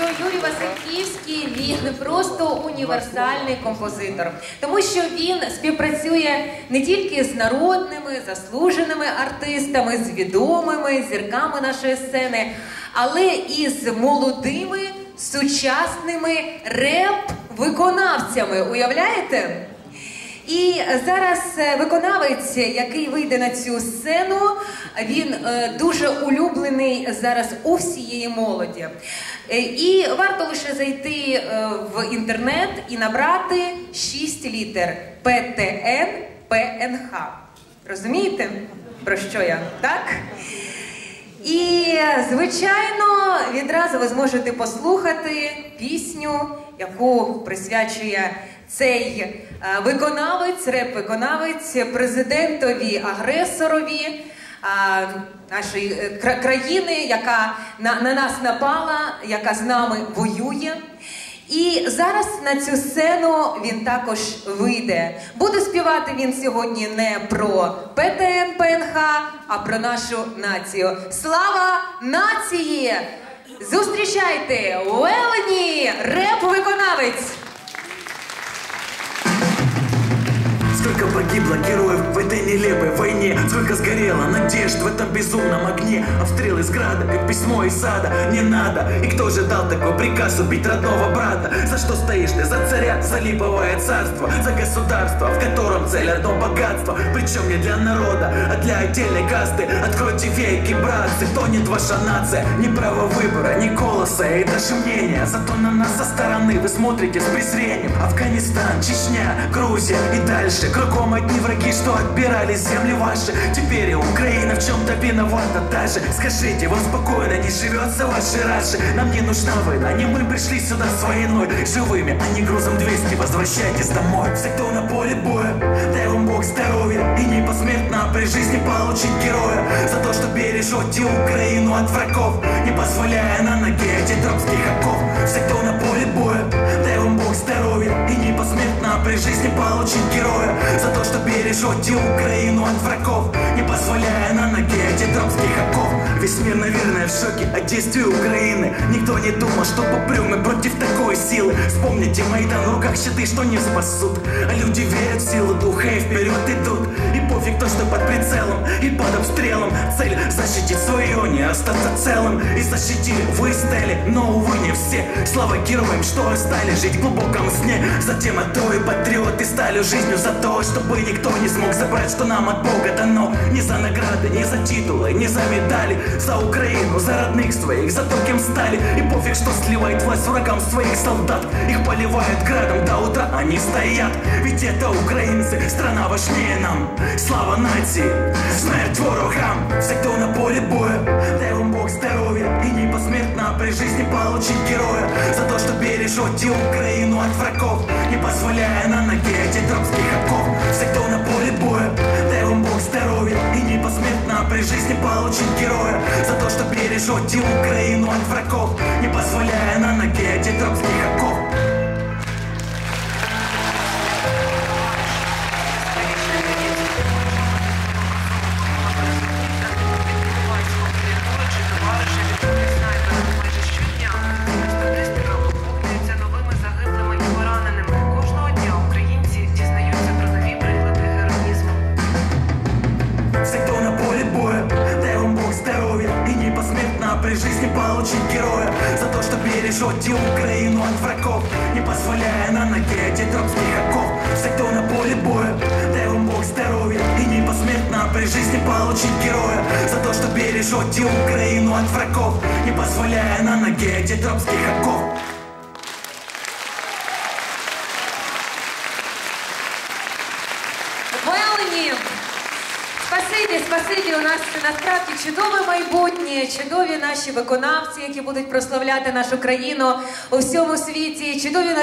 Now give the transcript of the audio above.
що Юрій Васильківський він просто універсальний композитор, тому що він співпрацює не тільки з народними заслуженими артистами, з відомими зірками нашої сцени, але і з молодими сучасними реп-виконавцями. Уявляєте? І зараз е, виконавець, який вийде на цю сцену, він е, дуже улюблений зараз у всієї молоді. Е, І варто лише зайти е, в інтернет і набрати 6 літер ПТН ПНХ. Розумієте, про що я? Так? І, звичайно, відразу ви зможете послухати пісню, яку присвячує цей е, виконавець, реп-виконавець президентові агресорові нашої е, країни, яка на, на нас напала, яка з нами воює. І зараз на цю сцену він також вийде. Буде співати він сьогодні не про ПТН ПНХ, а про нашу націю. Слава нації! Зустрічайте Уелені, реп-виконавець! Сколько погибло героев в этой нелепой войне? Сколько сгорело надежд в этом безумном огне? Обстрел из града, как письмо из сада. Не надо, и кто же дал такой приказ убить родного брата? За что стоишь ты? За царя, за липовое царство? За государство, в котором цель одно богатство. Причем не для народа, а для отдельной касты. Откройте веки, братцы, тонет ваша нация. Ни права выбора, ни голоса и даже мнения. Зато на нас со стороны вы смотрите с презрением. Афганистан, Чечня, Грузия и дальше Кругом одни враги, что отбирали земли ваши. Теперь и Украина в чем-то виновата даже. Скажите, вам спокойно не живется вашей раше Нам не нужна война, не мы пришли сюда с войной. Живыми, а не грузом 200, возвращайтесь домой. Все, кто на поле боя, дай вам Бог здоровья. И не посмертно при жизни получить героя. За то, что бережете Украину от врагов Не позволяя на ноге этих дробских За то, что бережете Украину от врагов Не позволяя на ноге этих дробских оков. Весь мир, наверное, в шоке от действий Украины. Никто не думал, что попрем мы против такой силы. Вспомните Майдан, в руках щиты, что не спасут. А люди верят в силу духа и вперед идут. И пофиг то, что под прицелом и под обстрелом. Цель защитить свое, не остаться целым. И защитили, вы стали, но, увы, не все. Слава героям, что стали жить в глубоком сне. Затем отдой патриоты стали жизнью за то Чтобы никто не смог забрать, что нам от Бога дано Не за награды, не за титулы, не за медали За Украину, за родных своих, за то, кем стали И пофиг, что сливает власть врагам своих солдат. Их поливают градом до утра, они стоят Ведь это украинцы, страна важнее нам. Слава нации, смерть ворогам. Все, кто на поле боя, дай вам Бог здоровья И не посмертно при жизни получить героя. За то, что бережете Украину от врагов. Не позволяя на ноге этих дробских оков. Все, кто на поле боя, при жизни получить героя За то, что бережете Украину от врагов Не позволяя на ноге этих дробских при жизни получить героя За то, что бережете Украину от врагов Не позволяя на ноге этих дробских оков. Все, кто на поле боя, дай вам Бог здоровья И не посмертно при жизни получить героя За то, что бережете Украину от врагов Не позволяя на ноге этих дробских оков Спасибі, спасибі. У нас насправді чудове майбутнє, чудові наші виконавці, які будуть прославляти нашу країну у всьому світі. Чудові